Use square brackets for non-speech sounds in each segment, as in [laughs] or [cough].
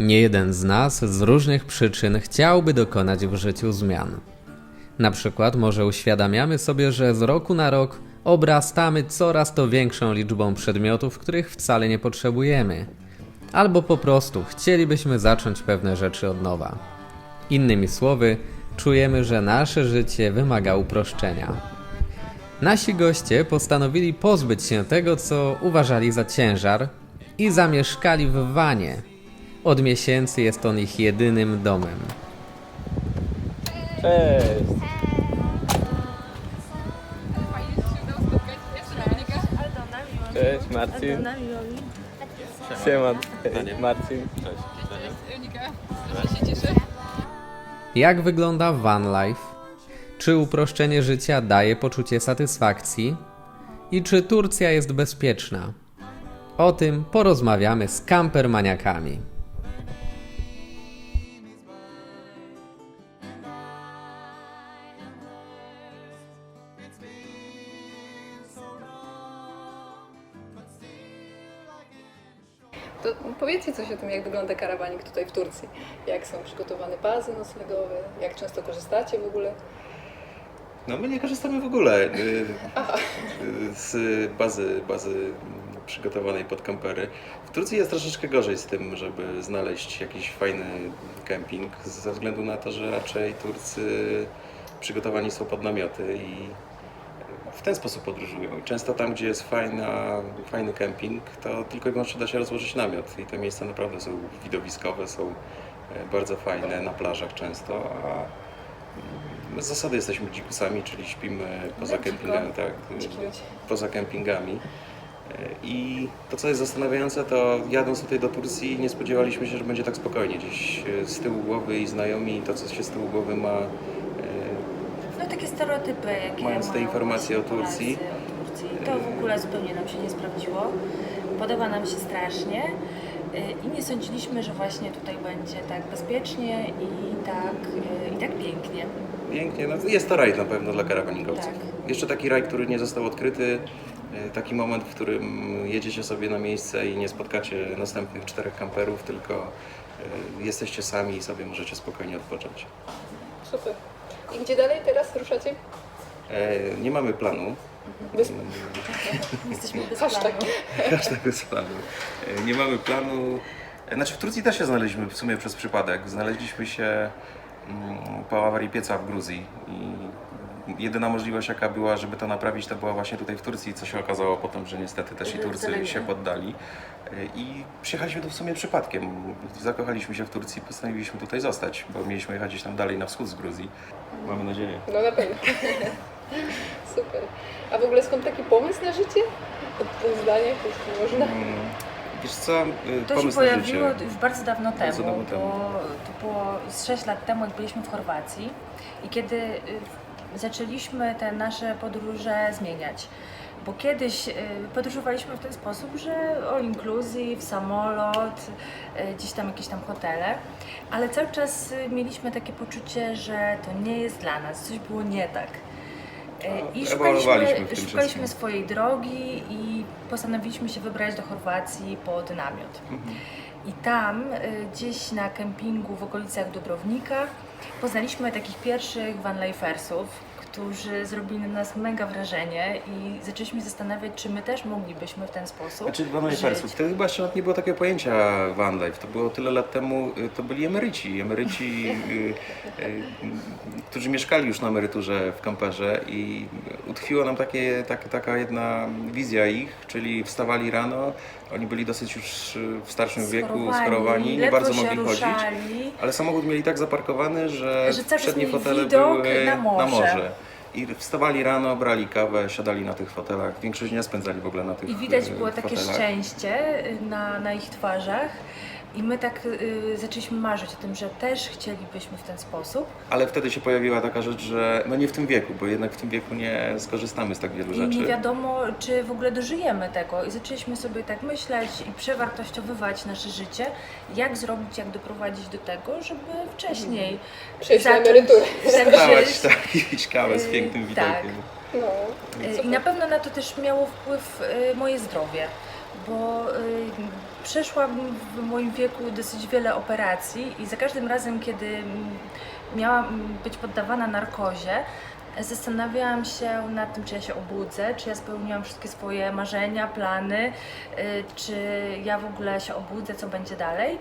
Nie jeden z nas z różnych przyczyn chciałby dokonać w życiu zmian. Na przykład może uświadamiamy sobie, że z roku na rok obrastamy coraz to większą liczbą przedmiotów, których wcale nie potrzebujemy. Albo po prostu chcielibyśmy zacząć pewne rzeczy od nowa. Innymi słowy, czujemy, że nasze życie wymaga uproszczenia. Nasi goście postanowili pozbyć się tego, co uważali za ciężar i zamieszkali w wanie. Od miesięcy jest on ich jedynym domem. Cześć! Cześć Marcin. Siema. Cześć Marcin. Jak wygląda van life? Czy uproszczenie życia daje poczucie satysfakcji? I czy Turcja jest bezpieczna? O tym porozmawiamy z kampermaniakami. To powiedzcie coś o tym, jak wygląda karawanik tutaj w Turcji. Jak są przygotowane bazy noclegowe, jak często korzystacie w ogóle. No my nie korzystamy w ogóle y, y, z bazy, bazy przygotowanej pod kampery. W Turcji jest troszeczkę gorzej z tym, żeby znaleźć jakiś fajny kemping, ze względu na to, że raczej Turcy przygotowani są pod namioty i w ten sposób podróżują. I często tam, gdzie jest fajna, fajny kemping, to tylko i wyłącznie da się rozłożyć namiot. I te miejsca naprawdę są widowiskowe, są e, bardzo fajne, na plażach często, a My z zasady jesteśmy dzikusami, czyli śpimy poza kempingami, tak, poza kempingami. E, I to, co jest zastanawiające, to jadąc tutaj do Turcji, nie spodziewaliśmy się, że będzie tak spokojnie. Gdzieś e, z tyłu głowy i znajomi, to, co się z tyłu głowy ma, takie stereotypy, jakie Mając te mają informacje o Turcji. Turcji. To w ogóle zupełnie nam się nie sprawdziło. Podoba nam się strasznie y, i nie sądziliśmy, że właśnie tutaj będzie tak bezpiecznie i tak, y, i tak pięknie. pięknie, no, jest to raj na pewno dla karawaningowców. Tak. Jeszcze taki raj, który nie został odkryty, e, taki moment, w którym jedziecie sobie na miejsce i nie spotkacie następnych czterech kamperów, tylko jesteście sami i sobie możecie spokojnie odpocząć. Super. I gdzie dalej teraz ruszacie? E, Nie mamy planu. Bez... [laughs] Jesteśmy bez Hashtag. [laughs] planu. E, Nie mamy planu. e, Znaczy w Turcji też się znaleźliśmy w sumie przez przypadek. Znaleźliśmy się mm, po awarii pieca w Gruzji i jedyna możliwość jaka była, żeby to naprawić, to była właśnie tutaj w Turcji, co się okazało potem, że niestety też i Turcy Zalegli. się poddali. I przyjechaliśmy tu w sumie przypadkiem. Zakochaliśmy się w Turcji, postanowiliśmy tutaj zostać, bo mieliśmy jechać gdzieś tam dalej na wschód z Gruzji. Mamy nadzieję. No na pewno. [laughs] Super. A w ogóle skąd taki pomysł na życie? Pół zdania, jeśli można. Mm, Wiesz co, e, To się pomysł na pojawiło już bardzo dawno Bardzo temu, dawno temu. bo to było z 6 lat temu, jak byliśmy w Chorwacji i kiedy y, zaczęliśmy te nasze podróże zmieniać. Bo kiedyś y, podróżowaliśmy w ten sposób, że all inclusive, samolot, y, gdzieś tam jakieś tam hotele, ale cały czas y, mieliśmy takie poczucie, że to nie jest dla nas, coś było nie tak. I w szukaliśmy, szukaliśmy swojej drogi i postanowiliśmy się wybrać do Chorwacji pod namiot. I tam, gdzieś na kempingu w okolicach Dubrownika, poznaliśmy takich pierwszych vanlifersów, którzy zrobili na nas mega wrażenie i zaczęliśmy zastanawiać, czy my też moglibyśmy w ten sposób Znaczy van żyć. Lifersów, wtedy chyba jeszcze nawet nie było takiego pojęcia van life. To było tyle lat temu, y, to byli emeryci. Emeryci, y, y, którzy mieszkali już na emeryturze w kamperze i utkwiła nam takie, tak, taka jedna wizja ich, czyli wstawali rano, oni byli dosyć już y, w starszym wieku, schorowani, nie bardzo mogli chodzić. ruszali. Ale samochód mieli tak zaparkowany, że, Że przednie fotele widok były na morze. I wstawali rano, brali kawę, siadali na tych fotelach. Większość dnia spędzali w ogóle na tych I widać e, było takie fotelach. szczęście y, na, na ich twarzach. I my tak y, zaczęliśmy marzyć o tym, że też chcielibyśmy w ten sposób. Ale wtedy się pojawiła taka rzecz, że no nie w tym wieku, bo jednak w tym wieku nie skorzystamy z tak wielu I rzeczy. nie wiadomo, czy w ogóle dożyjemy tego. I zaczęliśmy sobie tak myśleć i przewartościowywać nasze życie, jak zrobić, jak doprowadzić do tego, żeby wcześniej Przejść na zacząć- emeryturę. [laughs] żyć. tak i pić kawę z Yy, pięknym tak. widokiem. No. Y, I na pewno na to też miało wpływ y, moje zdrowie, bo y, przeszłam w moim wieku dosyć wiele operacji i za każdym razem, kiedy miałam być poddawana narkozie, zastanawiałam się nad tym, czy ja się obudzę, czy ja spełniłam wszystkie swoje marzenia, plany, y, czy ja w ogóle się obudzę, co będzie dalej.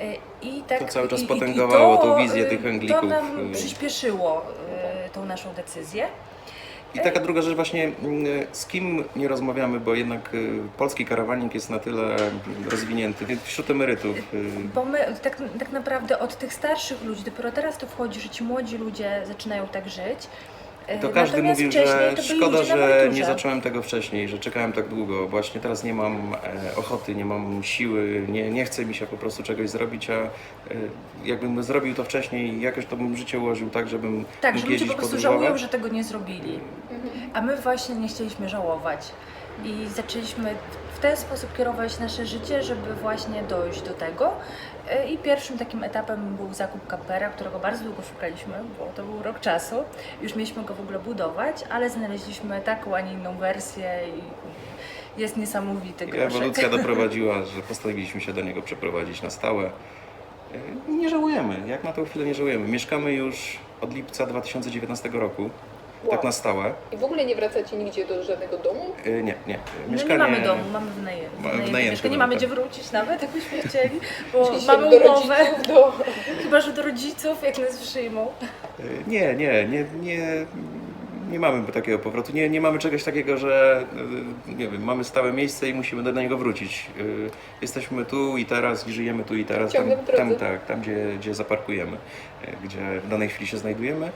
Y, I tak, To cały czas i- i- i potęgowało to, tą wizję tych Anglików. To nam przyspieszyło tą naszą decyzję. I taka druga rzecz właśnie, mm, z kim nie rozmawiamy, bo jednak y, polski karawanik jest na tyle rozwinięty wśród emerytów. y, Bo my tak, tak naprawdę od tych starszych ludzi, dopiero teraz to wchodzi, że ci młodzi ludzie zaczynają tak żyć. E, To każdy Natomiast mówił, że to szkoda, że nie zacząłem tego wcześniej, że czekałem tak długo. Właśnie teraz nie mam e, ochoty, nie mam siły, nie, nie chce mi się po prostu czegoś zrobić, a e, jakbym zrobił to wcześniej, jakoś to bym życie ułożył tak, żebym Tak, mógł że ludzie jeździć, po prostu podróżować. żałują, że tego nie zrobili. A my właśnie nie chcieliśmy żałować. I zaczęliśmy w ten sposób kierować nasze życie, żeby właśnie dojść do tego. E, I pierwszym takim etapem był zakup kampera, którego bardzo długo szukaliśmy, bo to był rok czasu. Już mieliśmy go w ogóle budować, ale znaleźliśmy taką, a nie inną wersję i jest niesamowity groszek. ewolucja [laughs] doprowadziła, że postanowiliśmy się do niego przeprowadzić na stałe. E, Nie żałujemy, jak na tą chwilę nie żałujemy. Mieszkamy już od lipca 2019 roku, tak Wow. na stałe. I w ogóle nie wracacie nigdzie do żadnego domu? E, Nie, nie. No nie mamy domu, mamy wynajem. Wynajęty mieszkanie. Mamy tak. gdzie wrócić nawet, jakbyśmy chcieli, bo mamy do umowę. rodziców, do... Chyba, że do rodziców, jak nas przyjmą. E, Nie, nie, nie, nie, nie mamy takiego powrotu. Nie, nie mamy czegoś takiego, że e, nie wiem, mamy stałe miejsce i musimy do niego wrócić. E, Jesteśmy tu i teraz i żyjemy tu i teraz, tam, tam, tak, tam gdzie, gdzie zaparkujemy, e, gdzie w danej chwili się znajdujemy.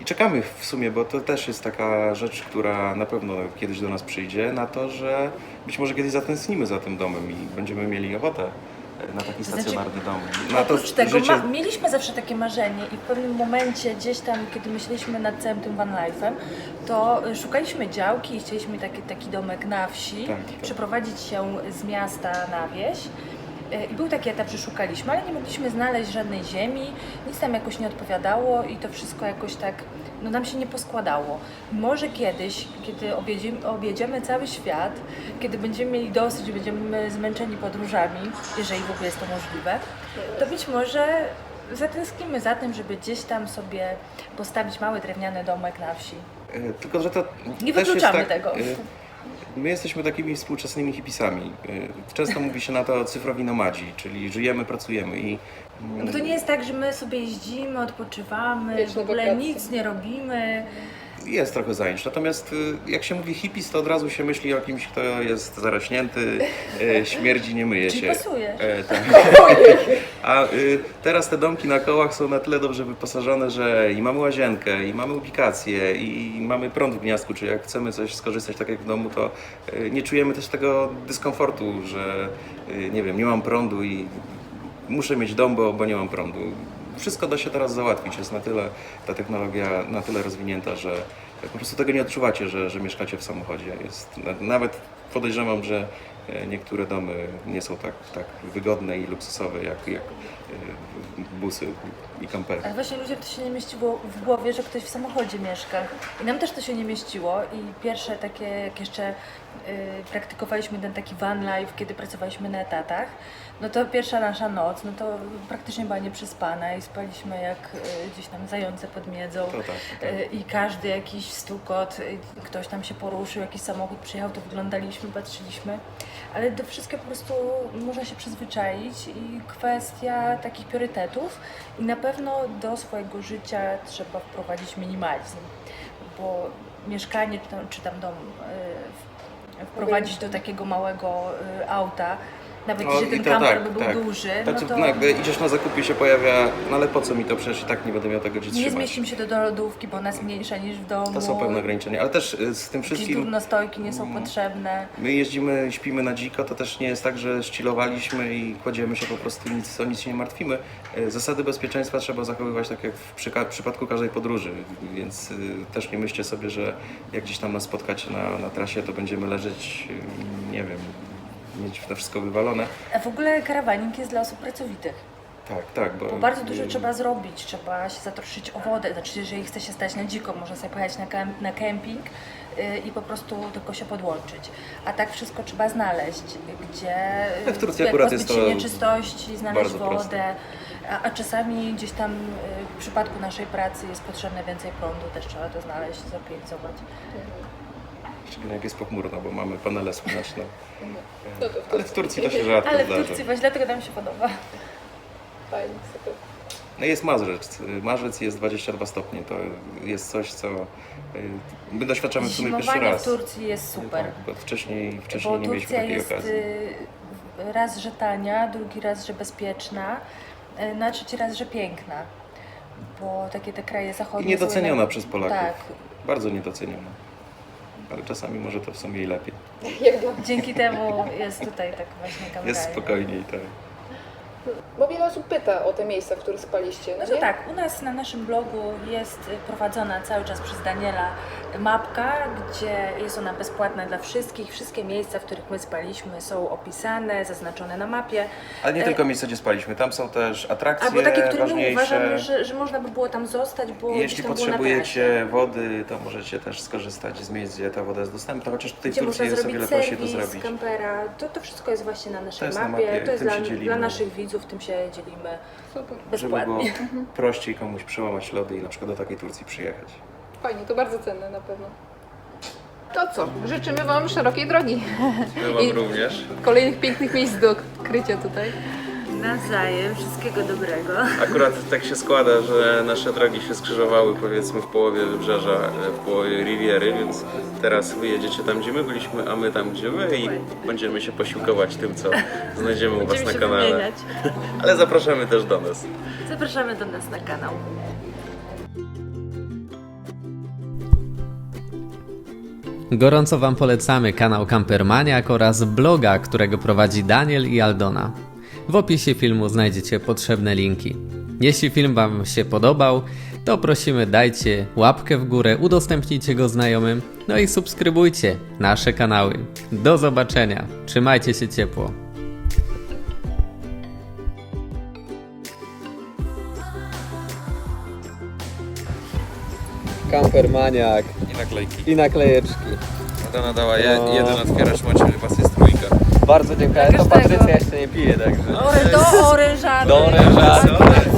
I czekamy w sumie, bo to też jest taka rzecz, która na pewno kiedyś do nas przyjdzie, na to, że być może kiedyś zatęsknimy za tym domem i będziemy mieli ochotę e, na taki znaczy, stacjonarny dom. Na to tego życie... ma, mieliśmy zawsze takie marzenie i w pewnym momencie gdzieś tam, kiedy myśleliśmy nad całym tym van life'em, to y, szukaliśmy działki i chcieliśmy taki, taki domek na wsi, Tak, tak. przeprowadzić się z miasta na wieś. Y, I był taki etap, że szukaliśmy, ale nie mogliśmy znaleźć żadnej ziemi, nic nam jakoś nie odpowiadało i to wszystko jakoś tak no, nam się nie poskładało. Może kiedyś, kiedy objedziemy, objedziemy cały świat, kiedy będziemy mieli dosyć, będziemy zmęczeni podróżami, jeżeli w ogóle jest to możliwe, to być może zatęsknimy za tym, żeby gdzieś tam sobie postawić mały drewniany domek na wsi. E, Tylko, że to Nie wykluczamy tak, tego. My jesteśmy takimi współczesnymi hipisami. E, Często mówi się na to cyfrowi nomadzi, czyli żyjemy, pracujemy i Bo to nie jest tak, że my sobie jeździmy, odpoczywamy, w Wieczne ogóle wakacje. nic nie robimy. Jest trochę zajęć. Natomiast e, jak się mówi hipis, to od razu się myśli o kimś, kto jest zarośnięty, e, śmierdzi, nie myje się. pasujesz. E, tak. [laughs] A y, teraz te domki na kołach są na tyle dobrze wyposażone, że i mamy łazienkę, i mamy ubikację, i mamy prąd w gniazdku, czyli jak chcemy coś skorzystać tak jak w domu, to y, nie czujemy też tego dyskomfortu, że y, nie wiem, nie mam prądu i muszę mieć dom, bo, bo nie mam prądu. Wszystko da się teraz załatwić, jest na tyle, ta technologia na tyle rozwinięta, że po prostu tego nie odczuwacie, że, że mieszkacie w samochodzie. Jest, na- nawet podejrzewam, że e, niektóre domy nie są tak, tak wygodne i luksusowe jak, jak e, busy i kampery. Ale właśnie ludziom to się nie mieściło w głowie, że ktoś w samochodzie mieszka. I nam też to się nie mieściło. I pierwsze takie, jak jeszcze praktykowaliśmy ten taki van life, kiedy pracowaliśmy na etatach, no to pierwsza nasza noc, no to praktycznie była nieprzespana i spaliśmy jak y, gdzieś tam zające pod miedzą. To tak, tak. Y, I każdy jakiś stukot, y, ktoś tam się poruszył, jakiś samochód przyjechał, to wyglądaliśmy, patrzyliśmy. Ale do wszystkiego po prostu można się przyzwyczaić i kwestia takich priorytetów i na pewno do swojego życia trzeba wprowadzić minimalizm, bo mieszkanie czy tam, czy tam dom y, w- wprowadzić do takiego małego y, auta, nawet No, jeżeli i ten to kamper tak, by był tak. duży, Tak, no to nagle idziesz na zakupy się pojawia, no ale po co mi to przecież i tak nie będę miał tego gdzie nie trzymać. zmieścimy się do, do lodówki, bo ona jest mniejsza niż w domu. To są pewne ograniczenia, ale też e, z tym wszystkim durnostojki nie Mm. są potrzebne. My jeździmy, śpimy na dziko, to też nie jest tak, że szcilowaliśmy i kładziemy się po prostu i nic, o nic się nie martwimy. E, Zasady bezpieczeństwa trzeba zachowywać tak jak w przyka- przypadku każdej podróży, więc y, też nie myślcie sobie, że jak gdzieś tam nas spotkacie na, na trasie, to będziemy leżeć, y, nie wiem, mieć to wszystko wywalone. A w ogóle karawaning jest dla osób pracowitych. Tak, tak, bo... Bo bardzo dużo trzeba zrobić, trzeba się zatroszczyć o wodę. Znaczy, jeżeli chce się stać na dziko, można sobie pojechać na, na kemping y, i po prostu tylko się podłączyć. A tak wszystko trzeba znaleźć, gdzie Tak, w Turcji jak akurat jest to nieczystości, znaleźć wodę. proste. A, a czasami gdzieś tam y, w przypadku naszej pracy jest potrzebne więcej prądu, też trzeba to znaleźć, zorganizować. Szczególnie jak jest pochmurno, bo mamy panele słoneczne. No to w Ale w Turcji to się rzadko Ale w zdarza. Turcji właśnie dlatego nam się podoba. Fajnie, super. No jest marzec. Marzec jest 22 stopnie. To jest coś, co y, my doświadczamy w sumie pierwszy raz. w Turcji jest super. Tak, bo wcześniej, wcześniej Bo nie mieliśmy Turcja takiej jest okazji. y, raz, że tania, drugi raz, że bezpieczna, y, na trzeci raz, że piękna. Bo takie te kraje zachodnie I niedoceniona jednak- przez Polaków. Tak. Bardzo niedoceniona. Ale czasami może to w sumie i lepiej. [laughs] Dzięki temu jest tutaj tak właśnie kameralnie. Jest spokojniej, tak. Bo wiele osób pyta o te miejsca, w których spaliście. No No to nie? tak, u nas na naszym blogu jest prowadzona cały czas przez Daniela mapka, gdzie jest ona bezpłatna dla wszystkich. Wszystkie miejsca, w których my spaliśmy są opisane, zaznaczone na mapie. Ale nie E, tylko miejsca, gdzie spaliśmy. Tam są też atrakcje Albo takie, które my ważniejsze. uważamy, że, że można by było tam zostać, bo gdzieś Jeśli tam było na potrzebujecie wody, to możecie też skorzystać z miejsc, gdzie ta woda jest dostępna, chociaż tutaj w gdzie można Turcji jest o zrobić wiele prościej to serwis, zrobić. kampera. To, to wszystko jest właśnie na naszej jest na mapie. mapie, To jest tym dla, się dzielimy. dla naszych widzów, tym się dzielimy Super. Żeby było prościej komuś przełamać lody i na przykład do takiej Turcji przyjechać. Fajnie, to bardzo cenne na pewno. To co? Życzymy Wam szerokiej drogi. My [laughs] I- również. Kolejnych pięknych miejsc do odkrycia tutaj. Nawzajem, wszystkiego dobrego. Akurat tak się składa, że nasze drogi się skrzyżowały powiedzmy w połowie wybrzeża, e, w połowie Riviery, więc teraz wy jedziecie tam, gdzie my byliśmy, a my tam, gdzie wy i będziemy się posiłkować tym, co znajdziemy u was na kanale. wymieniać. [laughs] Ale zapraszamy też do nas. Zapraszamy do nas na kanał. Gorąco Wam polecamy kanał Campermaniak oraz bloga, którego prowadzi Daniel i Aldona. W opisie filmu znajdziecie potrzebne linki. Jeśli film Wam się podobał, to prosimy dajcie łapkę w górę, udostępnijcie go znajomym, no i subskrybujcie nasze kanały. Do zobaczenia, trzymajcie się ciepło. Kampermaniak I naklejki. i naklejeczki. Dana dała je, No. jeden otwieracz, macie was jest trójka. Bardzo dziękuję. To każdego. Patrycja jeszcze nie pije, także. Do orężady. Do. Cokolwiek.